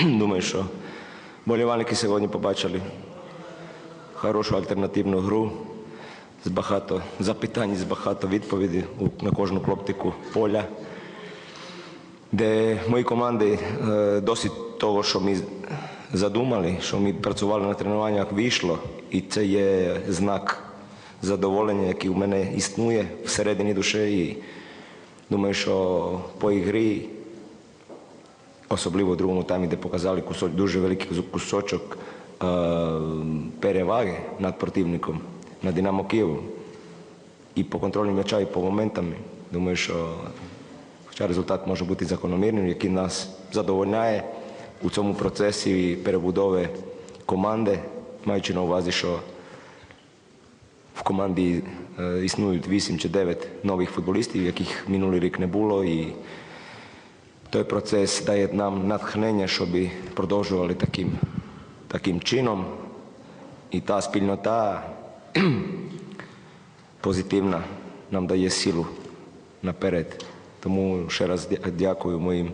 Думаю, що болівальники сьогодні побачили хорошу альтернативну гру з багато запитань, з багато відповідей на кожну клоптику поля, де мої команди е, досить того, що ми задумали, що ми працювали на тренуваннях, вийшло, і це є знак задоволення, який у мене існує всередині душі. І думаю, що по ігрі особливо в другому таймі, де показали кусок, дуже великий кусочок е, переваги над противником, на Динамо Києву. І по контролю м'яча, і по моментам. Думаю, що хоча результат може бути закономірним, який нас задовольняє у цьому процесі перебудови команди, маючи на увазі, що в команді е, існують 8 чи 9 нових футболістів, яких минулий рік не було. І той процес дає нам натхнення, щоб продовжували таким, таким чином. І та спільнота позитивна нам дає силу наперед. Тому ще раз дякую моїм,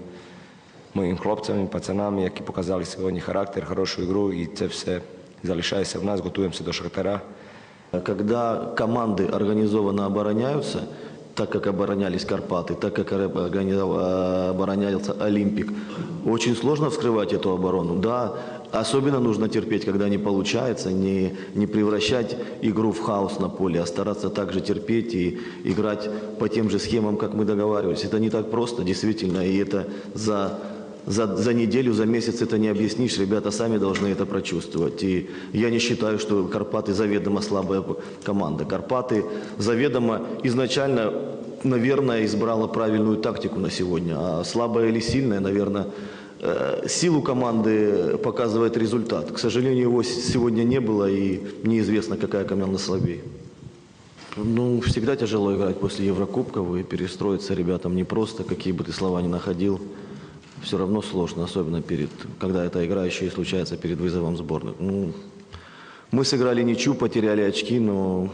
моїм хлопцям і пацанам, які показали сьогодні характер, хорошу ігру, і це все залишається в нас, готуємося до Шахтара. Когда команды организованно обороняются, так как оборонялись Карпаты, так как э, оборонялся Олимпик, очень сложно вскрывать эту оборону. Да, особенно нужно терпеть, когда не получается, не, не превращать игру в хаос на поле, а стараться также терпеть и играть по тем же схемам, как мы договаривались. Это не так просто, действительно, и это за за, за неделю, за месяц это не объяснишь, ребята сами должны это прочувствовать. И я не считаю, что Карпаты заведомо слабая команда. Карпаты заведомо изначально, наверное, избрала правильную тактику на сегодня. А слабая или сильная, наверное, э, силу команды показывает результат. К сожалению, его сегодня не было, и неизвестно, какая команда слабее. Ну, всегда тяжело играть после Еврокубков, и перестроиться ребятам непросто, какие бы ты слова ни находил. Все равно сложно, особенно перед, когда эта игра еще и случается перед вызовом сборных. Ну, мы сыграли ничью, потеряли очки, но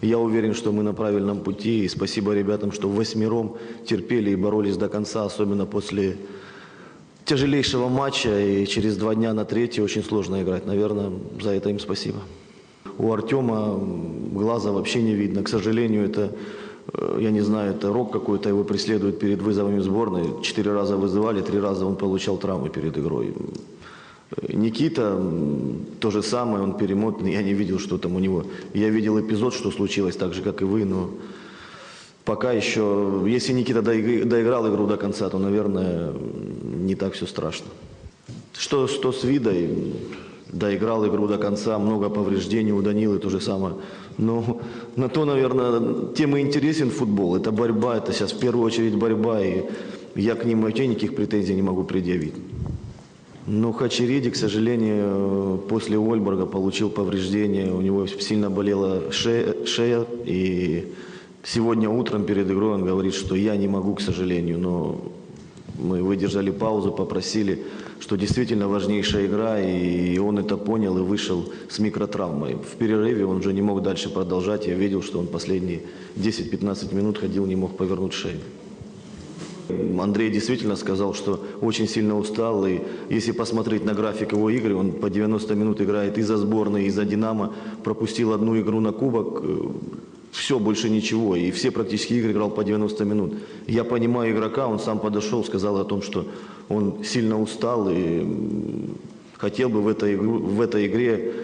я уверен, что мы на правильном пути. И спасибо ребятам, что восьмером терпели и боролись до конца, особенно после тяжелейшего матча. И через два дня на третий очень сложно играть. Наверное, за это им спасибо. У Артема глаза вообще не видно. К сожалению, это, я не знаю, это рок какой-то его преследует перед вызовами сборной. Четыре раза вызывали, три раза он получал травмы перед игрой. Э, Никита, то же самое, он перемотанный, я не видел, что там у него. Я видел эпизод, что случилось, так же, как и вы, но пока еще, если Никита доиг- доиграл игру до конца, то, наверное, не так все страшно. Что, что с видой, доиграл игру до конца, много повреждений у Данилы, то же самое. Но на то, наверное, тем интересен футбол. Это борьба, это сейчас в первую очередь борьба, и я к ним вообще никаких претензий не могу предъявить. Ну, Хачериди, к сожалению, после Ольберга получил повреждение, у него сильно болела шея, шея, и сегодня утром перед игрой он говорит, что я не могу, к сожалению, но мы выдержали паузу, попросили, что действительно важнейшая игра, и он это понял и вышел с микротравмой. В перерыве он уже не мог дальше продолжать, я видел, что он последние 10-15 минут ходил, не мог повернуть шею. Андрей действительно сказал, что очень сильно устал, и если посмотреть на график его игры, он по 90 минут играет и за сборной, и за «Динамо», пропустил одну игру на кубок, все, больше ничего, и все практически игры играл по 90 минут. Я понимаю игрока, он сам подошел, сказал о том, что он сильно устал и хотел бы в этой, игру- в этой игре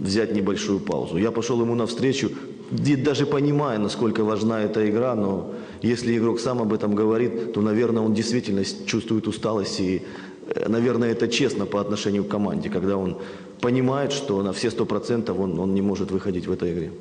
взять небольшую паузу. Я пошел ему навстречу, даже понимая, насколько важна эта игра, но если игрок сам об этом говорит, то, наверное, он действительно чувствует усталость, и, э, наверное, это честно по отношению к команде, когда он понимает, что на все сто процентов он, он не может выходить в этой игре.